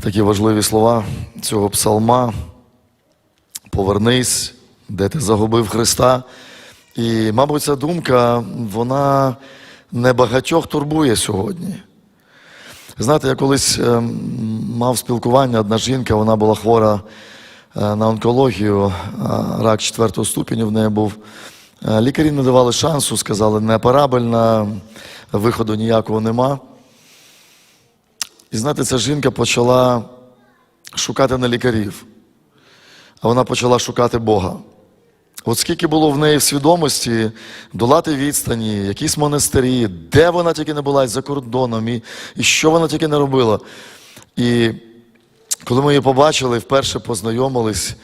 такі важливі слова цього псалма. Повернись, де ти загубив Христа. І, мабуть, ця думка, вона небагатьох турбує сьогодні. Знаєте, я колись е, мав спілкування, одна жінка, вона була хвора е, на онкологію, рак четвертого ступеню в неї був. Е, Лікарі не давали шансу, сказали, неоперабельна, виходу ніякого нема. І знаєте, ця жінка почала шукати не лікарів, а вона почала шукати Бога. От скільки було в неї в свідомості долати відстані, якісь монастирі, де вона тільки не була і за кордоном, і, і що вона тільки не робила. І коли ми її побачили, вперше познайомились,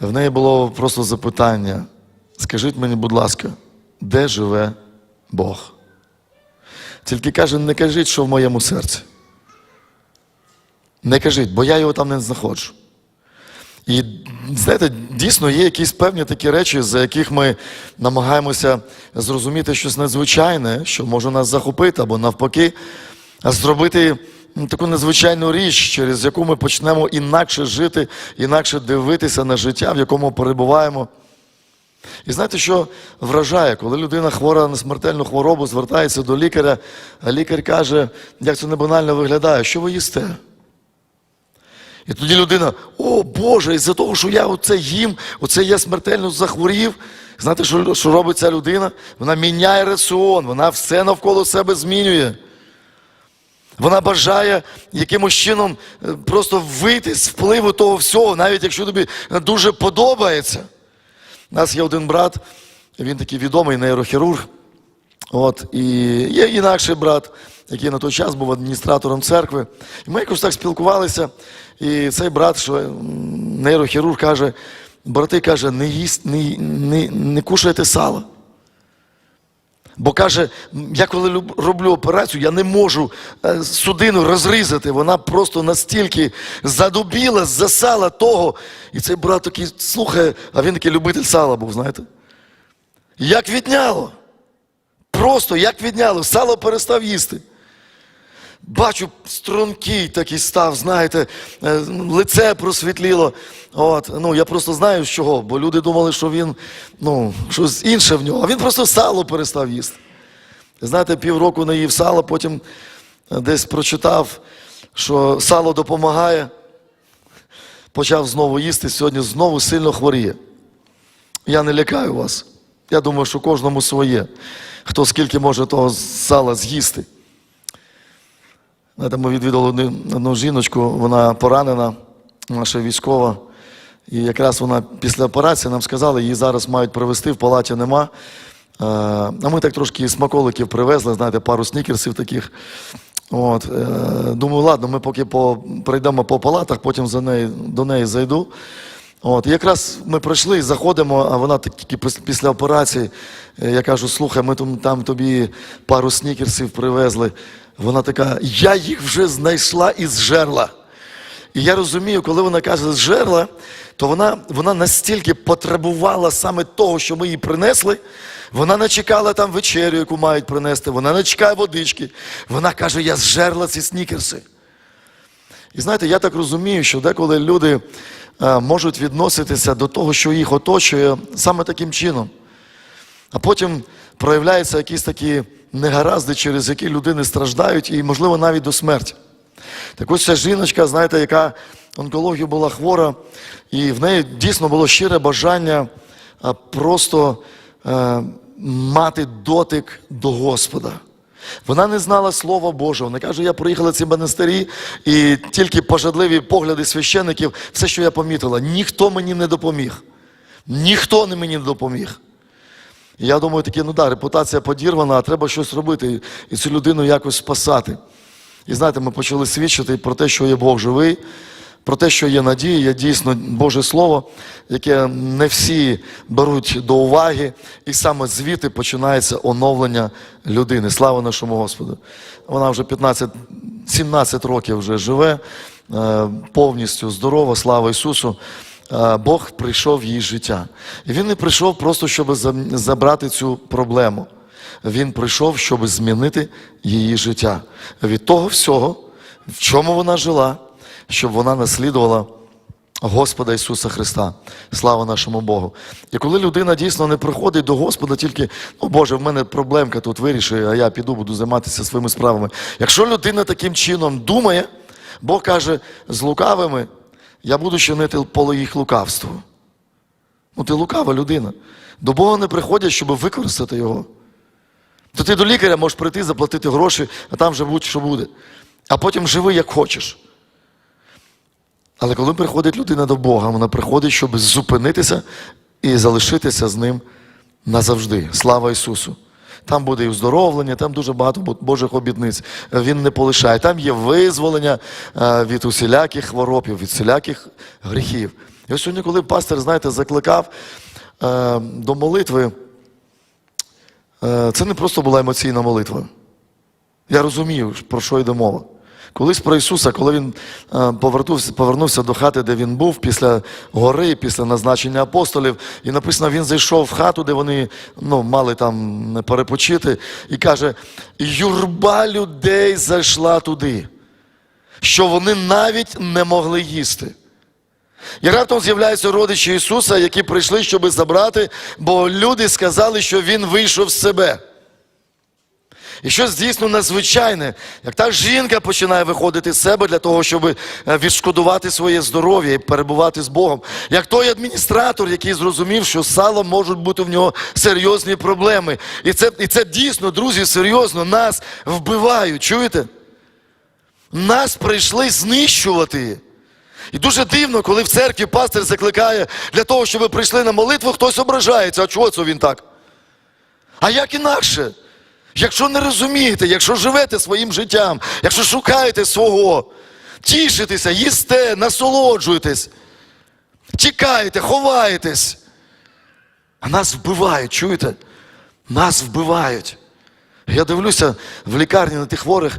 в неї було просто запитання: скажіть мені, будь ласка, де живе Бог? Тільки каже, не кажіть, що в моєму серці. Не кажіть, бо я його там не знаходжу. І знаєте, дійсно є якісь певні такі речі, за яких ми намагаємося зрозуміти щось надзвичайне, що може нас захопити, або навпаки, зробити таку незвичайну річ, через яку ми почнемо інакше жити, інакше дивитися на життя, в якому перебуваємо. І знаєте, що вражає, коли людина хвора на смертельну хворобу, звертається до лікаря, а лікар каже, як це не банально виглядає, що ви їсте? І тоді людина, о Боже, із-за того, що я оце їм, оце я смертельно захворів. Знаєте, що, що робить ця людина? Вона міняє раціон, вона все навколо себе змінює. Вона бажає якимось чином е, просто вийти з впливу того всього, навіть якщо тобі дуже подобається. У нас є один брат, він такий відомий нейрохірург. От, і є інакший брат, який на той час був адміністратором церкви. І ми якось так спілкувалися. І цей брат, що нейрохірург, каже: брати каже, не їсть, не, не, не кушайте сало. Бо каже, я коли роблю операцію, я не можу е, судину розрізати. Вона просто настільки задубіла, засала того. І цей брат такий слухає, а він такий любитель сала був, знаєте. Як відняло. Просто як відняло, сало перестав їсти. Бачу, стрункий такий став, знаєте, е, лице просвітліло. От, ну, я просто знаю з чого, бо люди думали, що він ну, щось інше в нього, а він просто сало перестав їсти. Знаєте, півроку не їв сало, потім е, десь прочитав, що сало допомагає. Почав знову їсти, сьогодні знову сильно хворіє. Я не лякаю вас. Я думаю, що кожному своє. Хто скільки може того сала з'їсти. Ми відвідали одну, одну жіночку, вона поранена, наша військова. І якраз вона після операції нам сказали, її зараз мають привезти, в палаті нема. Е, А ми так трошки смаколиків привезли, знаєте, пару снікерсів таких. От, е, думаю, ладно, ми поки по, пройдемо по палатах, потім за неї, до неї зайду. От, і якраз ми прийшли і заходимо, а вона тільки після операції. е, Я кажу, слухай, ми там тобі пару снікерсів привезли. Вона така, я їх вже знайшла і зжерла. І я розумію, коли вона каже зжерла, то вона, вона настільки потребувала саме того, що ми їй принесли. Вона не чекала там вечерю, яку мають принести, вона не чекає водички. Вона каже, я зжерла ці снікерси. І знаєте, я так розумію, що деколи люди е, можуть відноситися до того, що їх оточує, саме таким чином. А потім проявляються якісь такі негаразди, через які людини страждають, і, можливо, навіть до смерті. Так ось ця жіночка, знаєте, яка онкологію була хвора, і в неї дійсно було щире бажання просто е, мати дотик до Господа. Вона не знала Слова Божого. Вона каже, я проїхала ці монастирі, і тільки пожадливі погляди священиків, все, що я помітила, ніхто мені не допоміг. Ніхто не мені не допоміг. І я думаю, такі, ну да, репутація подірвана, а треба щось робити і цю людину якось спасати. І знаєте, ми почали свідчити про те, що є Бог живий, про те, що є надія, є дійсно Боже Слово, яке не всі беруть до уваги, і саме звідти починається оновлення людини. Слава нашому Господу. Вона вже 15, 17 років вже живе, е, повністю здорова, слава Ісусу. Е, Бог прийшов в її життя. І Він не прийшов просто, щоб забрати цю проблему. Він прийшов, щоб змінити її життя. Від того всього, в чому вона жила, щоб вона наслідувала Господа Ісуса Христа. Слава нашому Богу. І коли людина дійсно не приходить до Господа, тільки, ну Боже, в мене проблемка тут вирішує, а я піду, буду займатися своїми справами. Якщо людина таким чином думає, Бог каже, з лукавими я буду чинити по їх лукавству. Ну, ти лукава людина. До Бога не приходять, щоб використати його. То ти до лікаря можеш прийти, заплатити гроші, а там вже будь-що буде. А потім живи як хочеш. Але коли приходить людина до Бога, вона приходить, щоб зупинитися і залишитися з ним назавжди. Слава Ісусу! Там буде і оздоровлення, там дуже багато Божих обітниць. Він не полишає. Там є визволення е, від усіляких хвороб, від усіляких гріхів. І ось сьогодні, коли пастор, знаєте, закликав е, до молитви, е, це не просто була емоційна молитва. Я розумію, про що йде мова. Колись про Ісуса, коли Він е, повернувся, до хати, де він був, після гори, після назначення апостолів, і написано, він зайшов в хату, де вони ну, мали там перепочити, і каже: юрба людей зайшла туди, що вони навіть не могли їсти. І раптом з'являються родичі Ісуса, які прийшли, щоб забрати, бо люди сказали, що Він вийшов з себе. І щось дійсно надзвичайне, як та жінка починає виходити з себе для того, щоб е, відшкодувати своє здоров'я і перебувати з Богом. Як той адміністратор, який зрозумів, що з салом можуть бути в нього серйозні проблеми. І це, і це дійсно, друзі, серйозно, нас вбивають. Чуєте? Нас прийшли знищувати. І дуже дивно, коли в церкві пастор закликає для того, щоб ви прийшли на молитву, хтось ображається. А чого це він так? А як інакше? Якщо не розумієте, якщо живете своїм життям, якщо шукаєте свого, тішитеся, їсте, насолоджуєтесь, тікаєте, ховаєтесь, а нас вбивають, чуєте? Нас вбивають. Я дивлюся в лікарні на тих хворих,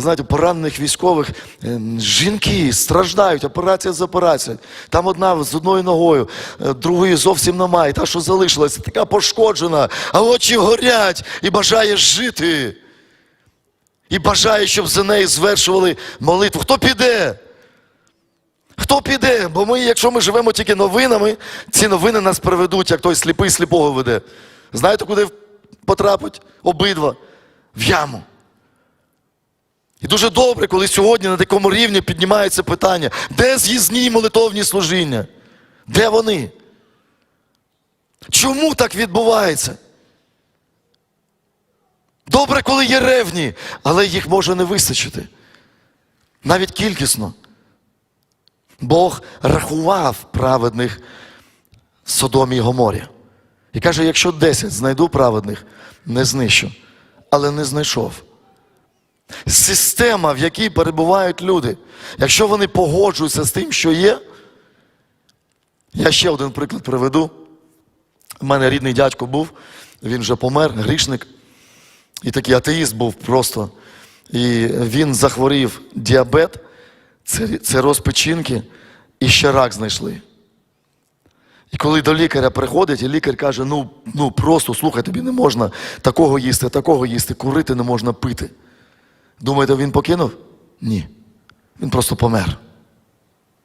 знаєте, поранених військових, е, жінки страждають, операція за операцією. Там одна з одною ногою, е, другої зовсім немає. Та, що залишилася, така пошкоджена, а очі горять і бажає жити. І бажає, щоб за неї звершували молитву. Хто піде? Хто піде? Бо ми, якщо ми живемо тільки новинами, ці новини нас приведуть, як той сліпий сліпого веде. Знаєте, куди потрапить обидва? В яму. І дуже добре, коли сьогодні на такому рівні піднімається питання, де з'їзні молитовні служіння? Де вони? Чому так відбувається? Добре, коли є ревні, але їх може не вистачити. Навіть кількісно. Бог рахував праведних в Содомі і Гоморі. І каже, якщо 10 знайду праведних, не знищу. Але не знайшов. Система, в якій перебувають люди, якщо вони погоджуються з тим, що є, я ще один приклад приведу. У мене рідний дядько був, він вже помер, грішник. І такий атеїст був просто. І він захворів діабет, це, розпечінки, і ще рак знайшли. І коли до лікаря приходить, і лікар каже: ну, ну просто слухай, тобі не можна такого їсти, такого їсти, курити не можна пити. Думаєте, він покинув? Ні. Він просто помер.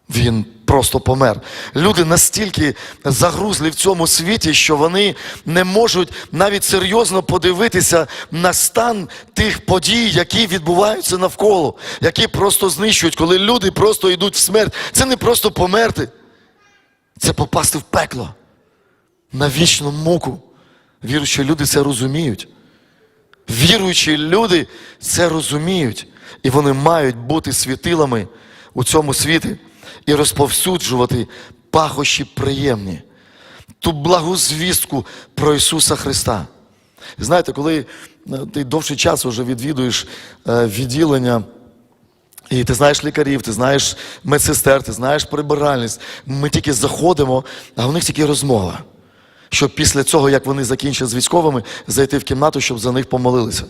Він просто помер. Люди настільки загрузли в цьому світі, що вони не можуть навіть серйозно подивитися на стан тих подій, які відбуваються навколо, які просто знищують, коли люди просто йдуть в смерть. Це не просто померти, це попасти в пекло на вічну муку. Віруючі люди це розуміють. Віруючі люди це розуміють, і вони мають бути світилами у цьому світі і розповсюджувати пахощі приємні, ту благу звістку про Ісуса Христа. Знаєте, коли е, ти довший час вже відвідуєш е, відділення, і ти знаєш лікарів, ти знаєш медсестер, ти знаєш прибиральність, ми тільки заходимо, а в них тільки розмова щоб після цього, як вони закінчать з військовими, зайти в кімнату, щоб за них помолилися.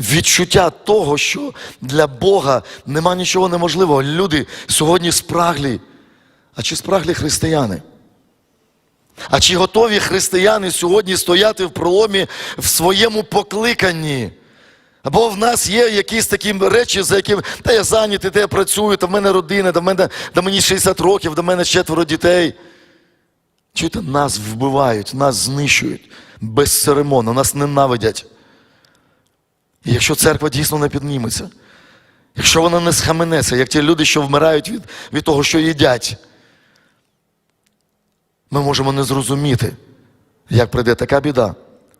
Відчуття того, що для Бога нема нічого неможливого. Люди сьогодні спраглі. А чи спраглі християни? А чи готові християни сьогодні стояти в проломі в своєму покликанні? Або в нас є якісь такі речі, за якими та я зайнятий, та я працюю, та в мене родина, та в мене та мені 60 років, в мене четверо дітей. Чуєте, нас вбивають, нас знищують безцеремонно, нас ненавидять. І якщо церква дійсно не підніметься, якщо вона не схаменеться, як ті люди, що вмирають від, від того, що їдять, ми можемо не зрозуміти, як прийде така біда,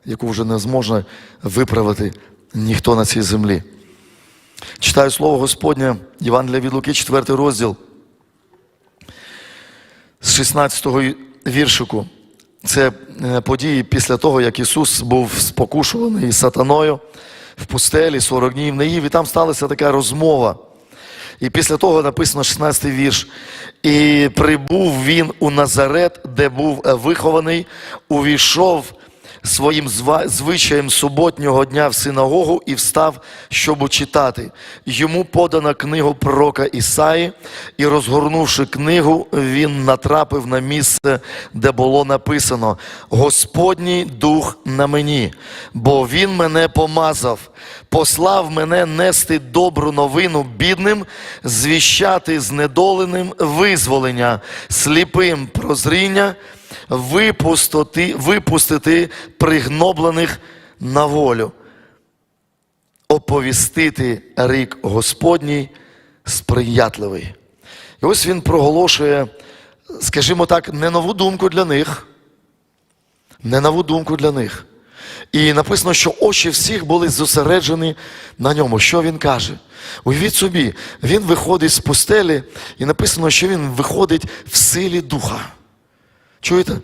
яку вже не зможе виправити ніхто на цій землі. Читаю слово Господнє, Євангелія від Луки, 4 розділ з 16 віршику. Це е, події після того, як Ісус був спокушуваний сатаною в пустелі 40 днів не їв, і там сталася така розмова. І після того написано 16 вірш. І прибув він у Назарет, де був е, вихований, увійшов своїм звичаєм суботнього дня в синагогу і встав, щоб читати. Йому подана книгу пророка Ісаї, і розгорнувши книгу, він натрапив на місце, де було написано: Господній дух на мені, бо він мене помазав, послав мене нести добру новину бідним, звіщати знедоленим визволення, сліпим прозріння, випустити, випустити пригноблених на волю, оповістити рік Господній сприятливий. І ось він проголошує, скажімо так, не нову думку для них, не нову думку для них. І написано, що очі всіх були зосереджені на ньому. Що він каже? Уявіть собі, він виходить з пустелі, і написано, що він виходить в силі духа. Чуєте?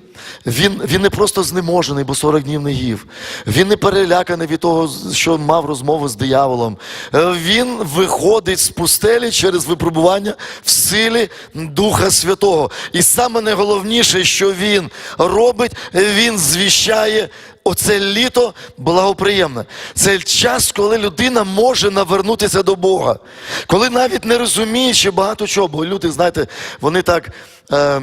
Він, він не просто знеможений, бо 40 днів не їв. Він не переляканий від того, що мав розмову з дияволом. Е, Він виходить з пустелі через випробування в силі Духа Святого. І саме найголовніше, що він робить, він звіщає. Оце літо благоприємне. Це час, коли людина може навернутися до Бога. Коли навіть не розуміючи багато чого, бо люди, знаєте, вони так е,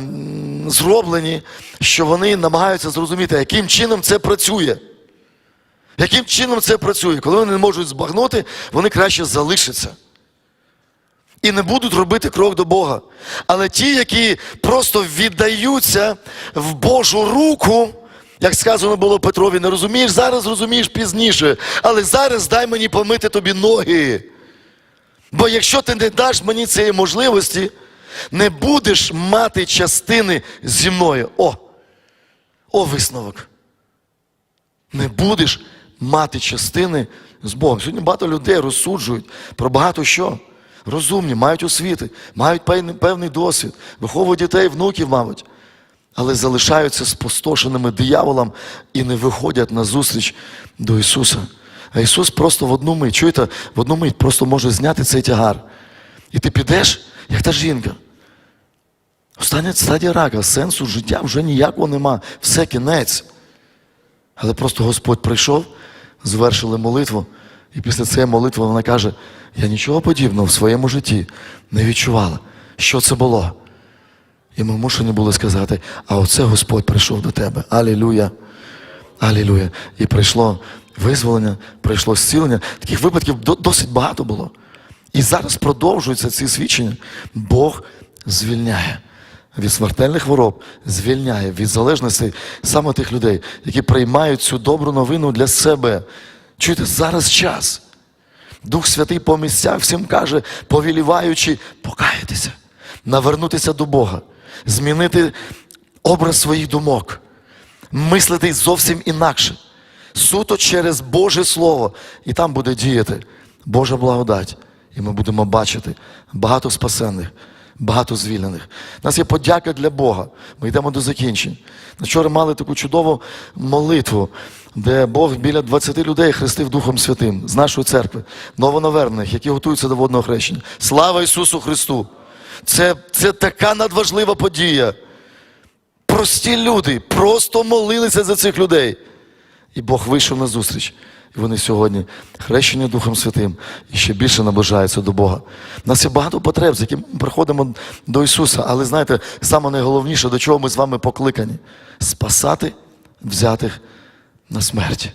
зроблені, що вони намагаються зрозуміти, яким чином це працює. Яким чином це працює? Коли вони не можуть збагнути, вони краще залишаться. І не будуть робити крок до Бога. Але ті, які просто віддаються в Божу руку, як сказано було Петрові, не розумієш, зараз розумієш пізніше. Але зараз дай мені помити тобі ноги. Бо якщо ти не даш мені цієї можливості, не будеш мати частини зі мною. О! О, висновок. Не будеш мати частини з Богом. Сьогодні багато людей розсуджують про багато що. Розумні, мають освіти, мають певний, досвід, виховують дітей, внуків, мабуть, але залишаються спустошеними дияволом і не виходять на зустріч до Ісуса. А Ісус просто в одну мить, чуєте, в одну мить просто може зняти цей тягар. І ти підеш, як та жінка. Остання стадія рака, сенсу життя вже ніякого нема, все кінець. Але просто Господь прийшов, звершили молитву, і після цієї молитви вона каже: я нічого подібного в своєму житті не відчувала. Що це було? І ми мушені були сказати: а оце Господь прийшов до тебе. Алілюя. Алілюя. І прийшло визволення, прийшло зцілення. Таких випадків досить багато було. І зараз продовжуються ці свідчення. Бог звільняє від смертельних хвороб, звільняє від залежностей саме тих людей, які приймають цю добру новину для себе. Чуєте, зараз час. Дух Святий по місцях всім каже, повіліваючи, покаятися, навернутися до Бога, змінити образ своїх думок, мислити зовсім інакше, суто через Боже Слово. І там буде діяти Божа благодать. І ми будемо бачити багато спасенних, багато звільнених. У нас є подяка для Бога. Ми йдемо до закінчень. Вчора мали таку чудову молитву, де Бог біля 20 людей хрестив Духом Святим з нашої церкви, новонавернених, які готуються до водного хрещення. Слава Ісусу Христу! Це, це така надважлива подія. Прості люди просто молилися за цих людей. І Бог вийшов на зустріч. І вони сьогодні хрещені Духом Святим і ще більше наближаються до Бога. У нас є багато потреб, з якими ми приходимо до Ісуса. Але знаєте, саме найголовніше, до чого ми з вами покликані спасати взятих на смерть.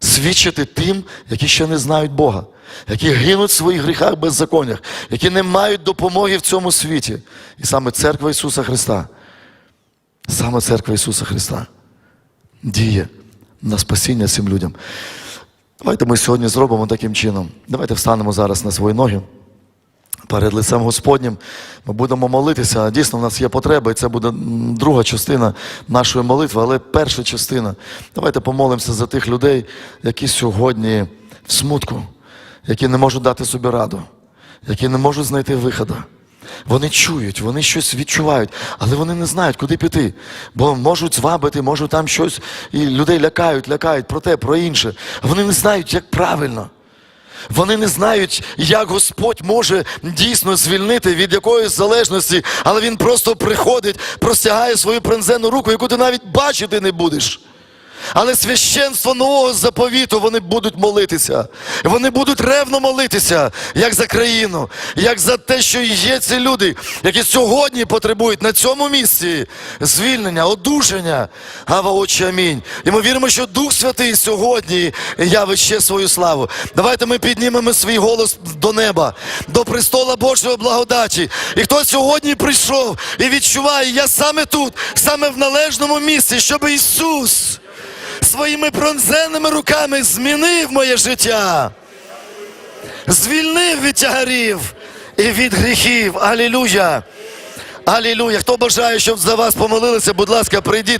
Свідчити тим, які ще не знають Бога, які гинуть в своїх гріхах беззаконнях, які не мають допомоги в цьому світі. І саме церква Ісуса Христа, саме церква Ісуса Христа діє на спасіння цим людям. Давайте ми сьогодні зробимо таким чином. Давайте встанемо зараз на свої ноги. Перед лицем Господнім ми будемо молитися. Дійсно, в нас є потреба, і це буде друга частина нашої молитви, але перша частина. Давайте помолимося за тих людей, які сьогодні в смутку, які не можуть дати собі раду, які не можуть знайти виходу. Вони чують, вони щось відчувають, але вони не знають, куди піти. Бо можуть звабити, можуть там щось, і людей лякають, лякають про те, про інше. Вони не знають, як правильно. Вони не знають, як Господь може дійсно звільнити від якоїсь залежності, але Він просто приходить, простягає свою пронзену руку, яку ти навіть бачити не будеш. Але священство нового заповіту вони будуть молитися. Вони будуть ревно молитися, як за країну, як за те, що є ці люди, які сьогодні потребують на цьому місці звільнення, одужання. Гава Отче, амінь. І ми віримо, що Дух Святий сьогодні явить ще свою славу. Давайте ми піднімемо свій голос до неба, до престола Божої благодаті. І хто сьогодні прийшов і відчуває, я саме тут, саме в належному місці, щоб Ісус своїми пронзеними руками змінив моє життя, звільнив від тягарів і від гріхів. Алілуя! Алілуя! Хто бажає, щоб за вас помолилися, будь ласка, прийдіть.